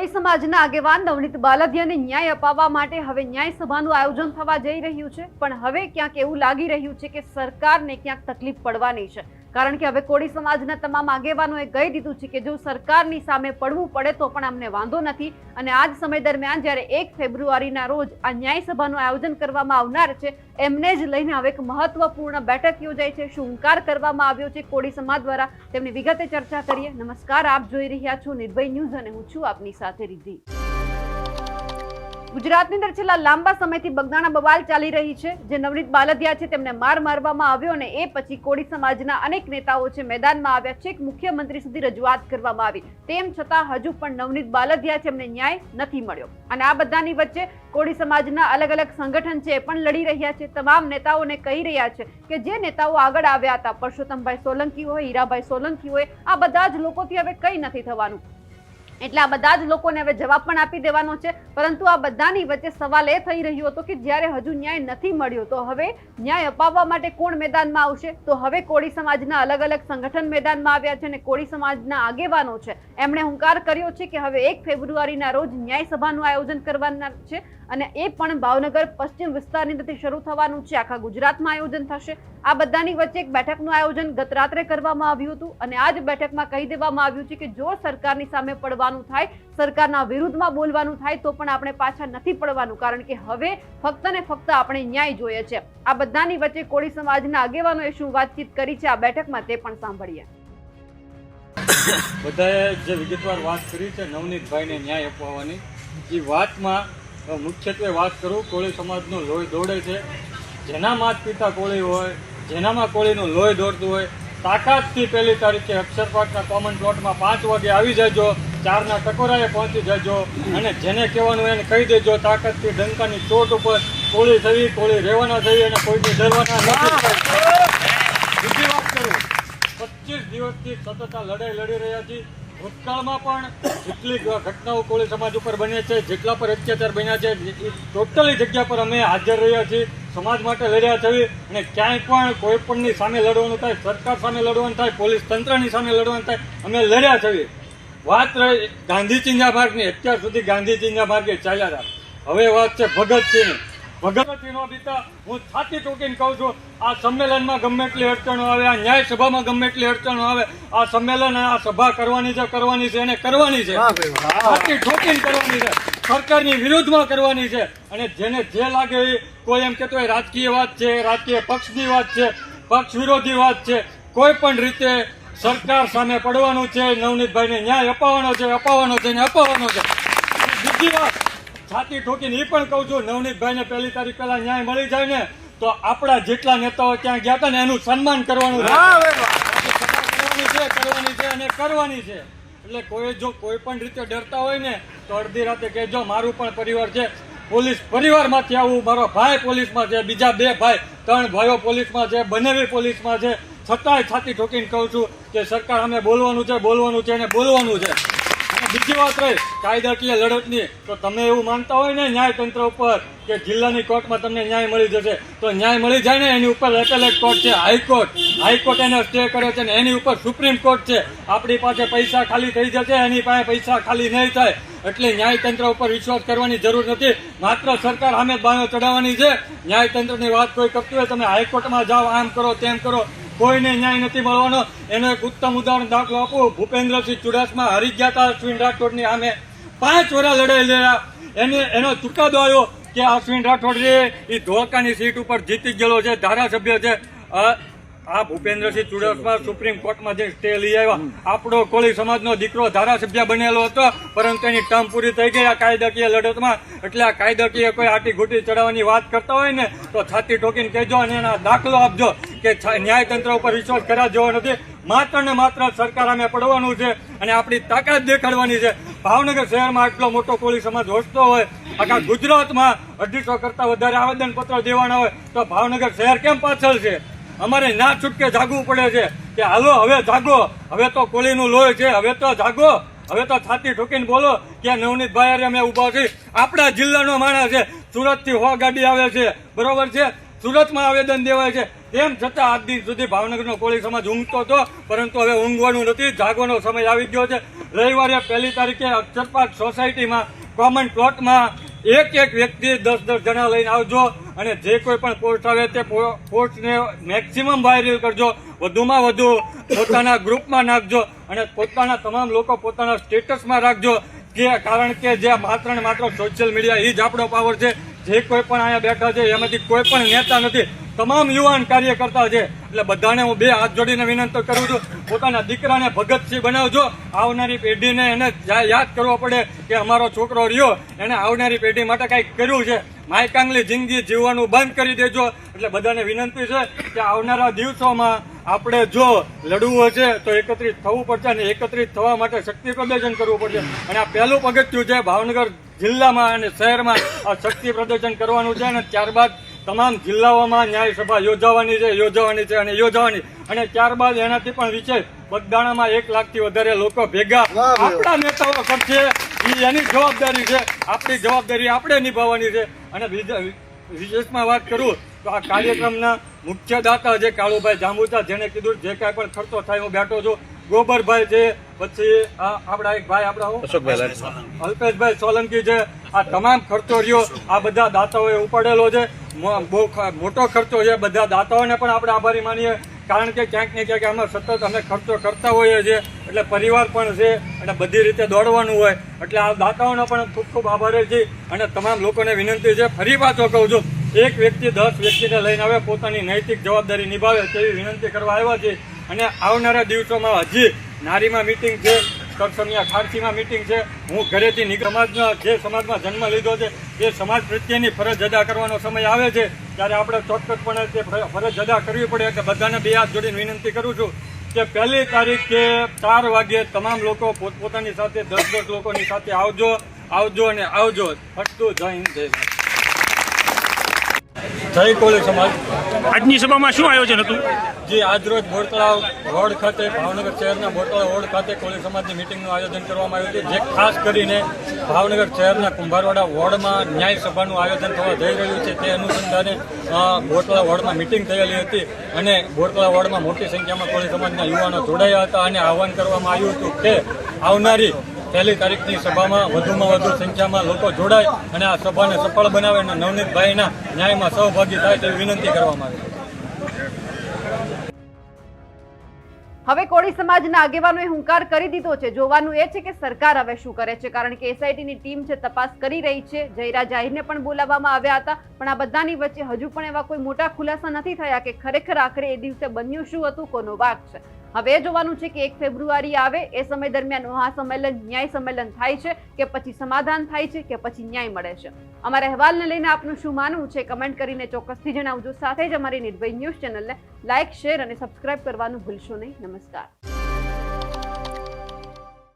કોળી સમાજના આગેવાન નવનીત બાલદિયાને ન્યાય અપાવવા માટે હવે ન્યાય સભાનું આયોજન થવા જઈ રહ્યું છે. પણ હવે ક્યાંક એવું લાગી રહ્યું છે કે સરકારને ક્યાંક તકલીફ પડવાની છે. કારણ કે હવે કોળી સમાજના તમામ આગેવાનોએ કહી દીધું છે કે જો સરકારની સામે પડવું પડે તો પણ અમને વાંધો નથી. અને આ જ સમય દરમિયાન જ્યારે એક ફેબ્રુઆરીના રોજ આ ન્યાયસભાનું આયોજન કરવામાં આવનાર છે, એમને જ લઈને હવે એક મહત્વપૂર્ણ બેઠક યોજાઈ છે. શું કરવામાં આવ્યો છે કોળી સમાજ દ્વારા. તેમની વિગતે ચર્ચા કરીએ. નમસ્કાર, આપ જોઈ રહ્યા છો નિર્ભય ન્યૂઝ અને હું છું આપની સાથે રિદ્ધિ. ગુજરાતની અંદર છેલ્લા લાંબા સમયથી બગદાણા બવાલ ચાલી રહી છે. જે નવનીત બાલદિયા છે તેમને માર મારવામાં આવ્યો અને એ પછી કોળી સમાજના અનેક નેતાઓ છે મેદાનમાં આવ્યા છે. મુખ્યમંત્રી સુધી રજૂઆત કરવામાં આવી. તેમ છતાં હજુ પણ નવનીત બાલદિયા છે એમને ન્યાય નથી મળ્યો. અને આ બધાની વચ્ચે કોળી સમાજના અલગ અલગ સંગઠન છે એ પણ લડી રહ્યા છે. તમામ નેતાઓને કહી રહ્યા છે કે જે નેતાઓ આગળ આવ્યા હતા, પરસોત્તમભાઈ સોલંકી હોય હીરાભાઈ સોલંકી હોય આ બધા જ લોકોથી હવે કંઈ નથી થવાનું. એટલે આ બધા જ લોકોને હવે જવાબ પણ આપી દેવાનો છે. પરંતુ આ બધાની વચ્ચે સવાલ એ થઈ રહ્યો હતો કે જ્યારે હજુ ન્યાય નથી મળ્યો, તો હવે ન્યાય અપાવવા માટે કોણ મેદાનમાં આવશે? તો હવે કોળી સમાજના અલગ અલગ સંગઠન મેદાનમાં આવ્યા છે અને કોળી સમાજના આગેવાનો છે. એમણે હુંકાર કર્યો છે કે હવે એક ફેબ્રુઆરીના રોજ ન્યાય સભાનું આયોજન કરવાના છે અને એ પણ ભાવનગર પશ્ચિમ વિસ્તારની અંદરથી શરૂ થવાનું છે. આખા ગુજરાતમાં આયોજન થશે. આ બધાની વચ્ચે એક બેઠકનું આયોજન ગત રાત્રે કરવામાં આવ્યું હતું અને આ જ બેઠકમાં કહી દેવામાં આવ્યું છે કે જો સરકારની સામે પડવાનું થાય, સરકારના વિરુદ્ધમાં બોલવાનું થાય તો પણ આપણે પાછા નથી પડવાનું, કારણ કે હવે ફક્ત ને ફક્ત આપણે ન્યાય જોઈએ છે. આ બધાની વચ્ચે કોળી સમાજના આગેવાનોએ શું વાતચીત કરી છે આ બેઠકમાં તે પણ સાંભળીએ. બધાએ જે વિગતવાર વાત કરી છે, નવનીતભાઈને ન્યાય અપાવવાની, એ વાતમાં મુખ્યત્વે વાત કરું, કોળી સમાજનો લોહી દોડે છે. જેના માત પિતા કોળી હોય, જેનામાં કોળીનું લોહી દોડતું હોય તાકાતથી પહેલી તારીખે અક્ષરપાટના કોમન પ્લોટમાં પાંચ વાગે આવી જજો ચારના ટકોરાએ પહોંચી જજો અને જેને કહેવાનું એને કહી દેજો તાકાતથી ડંકાની ચોટ ઉપર કોળી થવી કોળી રહેવાના થવી અને કોઈને ડરવાના નથી બીજી વાત કરું પચીસ દિવસથી સતત આ લડાઈ લડી રહ્યા છીએ. ભૂતકાળમાં પણ જેટલી ઘટનાઓ કોળી સમાજ ઉપર બની છે જેટલા પર અત્યાચાર બન્યા છે ટોટલી જગ્યા પર અમે હાજર રહ્યા છીએ. સમાજ માટે લડ્યા છીએ અને ક્યાંય પણ કોઈ પણની સામે લડવાનું થાય સરકાર સામે લડવાનું થાય પોલીસ તંત્રની સામે લડવાનું થાય અમે લડ્યા છીએ વાત રહી ગાંધી ચિંજા માર્ગની અત્યાર સુધી ગાંધી ચિંજા માર્ગે ચાલ્યા હતા હવે વાત છે ભગતસિંહ ભગતસિંહનો પિતા હું છાતી ટૂંકીને કહું છું આ સંમેલનમાં ગમે એટલી અડચણો આવે આ ન્યાય સભામાં ગમે એટલી અડચણો આવે આ સંમેલન આ સભા કરવાની છે કરવાની છે એને કરવાની છે. છાતી ઠોકીને કરવાની છે. સરકારની વિરુદ્ધમાં કરવાની છે. અને જેને જે લાગે એ કોઈ એમ કહેતો હોય રાજકીય વાત છે રાજકીય પક્ષની વાત છે પક્ષ વિરોધી વાત છે. કોઈ પણ રીતે સરકાર સામે પડવાનું છે નવનીતભાઈને ન્યાય અપાવવાનો છે અપાવવાનો છે ને અપાવવાનો છે. બીજી વાત છાતી ઠોકીને એ પણ કહું છું નવનીતભાઈને પહેલી તારીખ પહેલા ન્યાય મળી જાય ને તો આપણા જેટલા નેતાઓ ત્યાં ગયા હતા ને એનું સન્માન કરવાનું કરવાની છે કરવાની છે અને કરવાની છે. એટલે કોઈ જો કોઈ પણ રીતે ડરતા હોય ને, તો અડધી રાતે કહેજો, મારું પણ પરિવાર છે. પોલીસ પરિવારમાંથી આવું, મારો ભાઈ પોલીસમાં છે, બીજા બે ભાઈ, ત્રણ ભાઈઓ પોલીસમાં છે બંને પોલીસમાં છે. છતાંય છાતી ઠોકીને કહું છું કે સરકાર અમે બોલવાનું છે બોલવાનું છે અને બોલવાનું છે. બીજી વાત રહી, કાયદાકીય લડતની. તો તમે એવું માનતા હોય ને ન્યાયતંત્ર ઉપર કે જિલ્લાની કોર્ટમાં તમને ન્યાય મળી જશે, તો ન્યાય મળી જાય ને એની ઉપર એપેલેટ કોર્ટ છે, હાઈકોર્ટ. હાઈકોર્ટ એને સ્ટે કરે છે ને એની ઉપર સુપ્રીમ કોર્ટ છે. આપણી પાસે પૈસા ખાલી થઈ જશે, એની પાસે પૈસા ખાલી નહીં થાય. એટલે ન્યાયતંત્ર ઉપર વિશ્વાસ કરવાની જરૂર નથી. માત્ર સરકાર સામે બાયો ચડાવવાની છે. ન્યાયતંત્રની વાત કોઈ કરતી હોય, તમે હાઈકોર્ટમાં જાઓ, આમ કરો, તેમ કરો. કોઈને ન્યાય નથી મળવાનો. એનો એક ઉત્તમ ઉદાહરણ દાખલો આપું. ભૂપેન્દ્રસિંહ ચુડાસમા હરી ગયા હતા અશ્વિન રાઠોડની સામે પાંચ વર્ષ લડાઈ લેવા એને, એનો ચુકાદો આવ્યો કે અશ્વિન રાઠોડ છે, એ ધોળકાની સીટ ઉપર જીતી ગયેલો છે, ધારાસભ્ય છે. આ ભૂપેન્દ્રસિંહ ચુડાસમા સુપ્રીમ કોર્ટમાં જે સ્ટે લઈ આવ્યા. આપણો કોળી સમાજનો દીકરો ધારાસભ્ય બનેલો હતો, પરંતુ એની ટર્મ પૂરી થઈ ગઈ આ કાયદાકીય લડતમાં. એટલે આ કાયદાકીય કોઈ આટી ઘૂટી ચડાવવાની વાત કરતા હોય ને, તો છાતી ઠોકીને કહેજો અને એના દાખલો આપજો. કે ન્યાયતંત્ર ઉપર વિશ્વાસ કર્યા જેવો નથી. માત્ર ને માત્ર સરકાર અમે પડવાનું છે અને આપણી તાકાત દેખાડવાની છે. ભાવનગર શહેરમાં આટલો મોટો કોળી સમાજ વસતો હોય, આખા ગુજરાતમાં અઢીસો કરતા વધારે આવેદન પત્રો દેવાના હોય, તો ભાવનગર શહેર કેમ પાછળ છે? અમારે ના છૂટકે જાગવું પડે છે કે હાલો, હવે જાગો. હવે તો કોળીનું લોહી છે, હવે તો જાગો. હવે તો છાતી ઠોકીને બોલો કે નવનીત ભાઈ અમે ઊભા છીએ. આપણા જિલ્લાનો માણસ છે. સુરતથી હો ગાડી આવે છે. બરોબર છે? સુરતમાં આવેદન દેવાય છે. તેમ છતાં આજ દિન સુધી ભાવનગરનો કોળી સમાજ ઊંઘતો હતો, પરંતુ હવે ઊંઘવાનું નથી. જાગવાનો સમય આવી ગયો છે. રવિવારે પહેલી તારીખે અક્ષરપાક સોસાયટીમાં કોમન પ્લોટમાં એક એક વ્યક્તિ દસ દસ જણા લઈને આવજો અને જે કોઈ પણ પોસ્ટ આવે તે પોસ્ટને મેક્સિમમ વાયરલ કરજો. વધુમાં વધુ પોતાના ગ્રુપમાં નાખજો અને પોતાના તમામ લોકો પોતાના સ્ટેટસમાં રાખજો. કે કારણ કે જે માત્ર માત્ર સોશિયલ મીડિયા એ જ આપણો પાવર છે. જે કોઈ પણ અહીંયા બેઠા છે, એમાંથી કોઈ પણ નેતા નથી. તમામ યુવાન કાર્યકર્તા છે. એટલે બધાને હું બે હાથ જોડીને વિનંતી કરું છું, પોતાના દીકરાને ભગતસિંહ બનાવજો. આવનારી પેઢીને એને યાદ કરવો પડે કે અમારો છોકરો રહ્યો. એને આવનારી પેઢી માટે કંઈક કર્યું છે. માયકાંગલી જિંદગી જીવવાનું બંધ કરી દેજો. એટલે બધાને વિનંતી છે કે આવનારા દિવસોમાં આપણે જો લડવું હશે, તો એકત્રિત થવું પડશે અને એકત્રિત થવા માટે શક્તિ પ્રદર્શન કરવું પડશે. અને આ પહેલું પગથિયું છે ભાવનગર જિલ્લામાં અને શહેરમાં આ શક્તિ પ્રદર્શન કરવાનું છે અને ત્યારબાદ તમામ જિલ્લાઓમાં ન્યાય સભા યોજાવાની છે યોજાવાની છે અને યોજાવાની. અને ત્યારબાદ એનાથી પણ વિશેષ બગદાણામાં એક લાખથી વધારે લોકો ભેગા આપણા નેતાઓ કરશે એ એની જવાબદારી છે. આપણી જવાબદારી આપણે નિભાવવાની છે. અને વિશેષમાં વાત કરું તો આ કાર્યક્રમના મુખ્ય દાતા છે કાળુભાઈ જાંબુચા. જેને કીધું જે કાંઈ પણ ખર્ચો થાય હું બેઠો છું ગોબરભાઈ છે પછી આ આપણા એક ભાઈ આપણા? અલ્પેશભાઈ સોલંકી છે. આ તમામ ખર્ચો રહ્યો. આ બધા દાતાઓએ ઉપાડેલો છે. બહુ મોટો ખર્ચો છે. બધા દાતાઓને પણ આપણે આભારી માનીએ. કારણ કે ક્યાંક ને ક્યાંક અમે સતત અમે ખર્ચો કરતા હોઈએ છીએ. એટલે પરિવાર પણ છે. અને બધી રીતે દોડવાનું હોય. એટલે આ દાતાઓનો પણ ખૂબ ખૂબ આભારી છે. અને તમામ લોકોને વિનંતી છે. ફરી પાછો કહું છું. એક વ્યક્તિ દસ વ્યક્તિને લઈને આવે પોતાની નૈતિક જવાબદારી નિભાવે તેવી વિનંતી કરવા આવ્યા છે અને આવનારા દિવસોમાં હજી નારીમાં મિટિંગ છે કરસમિયા ખારસીમાં મિટિંગ છે. હું ઘરેથી નીકળ સમાજના, જે સમાજમાં જન્મ લીધો છે, એ સમાજ પ્રત્યેની ફરજ અદા કરવાનો સમય આવે છે. ત્યારે આપણે ચોક્કસપણે તે ફર- ફરજ અદા કરવી પડે કે બધાને બે હાથ જોડીને વિનંતી કરું છું કે પહેલી તારીખે ચાર વાગ્યે તમામ લોકો પોતપોતાની સાથે, દસ દસ લોકોની સાથે આવજો આવજો અને આવજો. ફટતું જય હિન્દ, જય. જય કોળી સમાજ. આજની સભામાં શું આયોજન હતું? જે આજરોજ બોરતળાવ રોડ ખાતે ભાવનગર શહેરના બોરતળાવ રોડ ખાતે કોળી સમાજની મિટિંગનું આયોજન કરવામાં આવ્યું છે જે ખાસ કરીને ભાવનગર શહેરના કુંભારવાડા વોર્ડમાં ન્યાય સભાનું આયોજન થવા જઈ રહ્યું છે તે અનુસંધાને બોરતળા વોર્ડમાં મિટિંગ થયેલી હતી અને બોરતળા વોર્ડમાં મોટી સંખ્યામાં કોળી સમાજના યુવાનો જોડાયા હતા અને આહવાન કરવામાં આવ્યું હતું કે આવનારી પહેલી તારીખની સભામાં વધુમાં વધુ સંખ્યામાં લોકો જોડાય અને આ સભાને સફળ બનાવે અને નવનીતભાઈના ન્યાયમાં સહભાગી થાય તેવી વિનંતી કરવામાં આવી. હવે કોળી સમાજના આગેવાનોએ હુંકાર કરી દીધો છે. જોવાનું એ છે કે સરકાર હવે શું કરે છે, કારણ કે એસઆઈટીની ટીમ છે, તપાસ કરી રહી છે. જયરા જાહીરને પણ બોલાવવામાં આવ્યા હતા, પણ આ બધાની વચ્ચે હજુ પણ એવા કોઈ મોટા ખુલાસા નથી થયા કે ખરેખર આખરે એ દિવસે બન્યું શું હતું, કોનો વાક છે? હવે જોવાનું છે કે એક ફેબ્રુઆરી આવે, એ સમય દરમિયાન મહાસંમેલન, ન્યાય સંમેલન થાય છે કે પછી સમાધાન થાય છે કે પછી ન્યાય મળે છે? અમારા અહેવાલને લઈને આપનું શું માનવું છે? કમેન્ટ કરીને ચોક્કસથી જણાવજો. સાથે જ અમારી નિર્ભય ન્યૂઝ ચેનલને લાઇક શેર અને સબસ્ક્રાઇબ કરવાનું ભૂલશો નહીં. નમસ્કાર.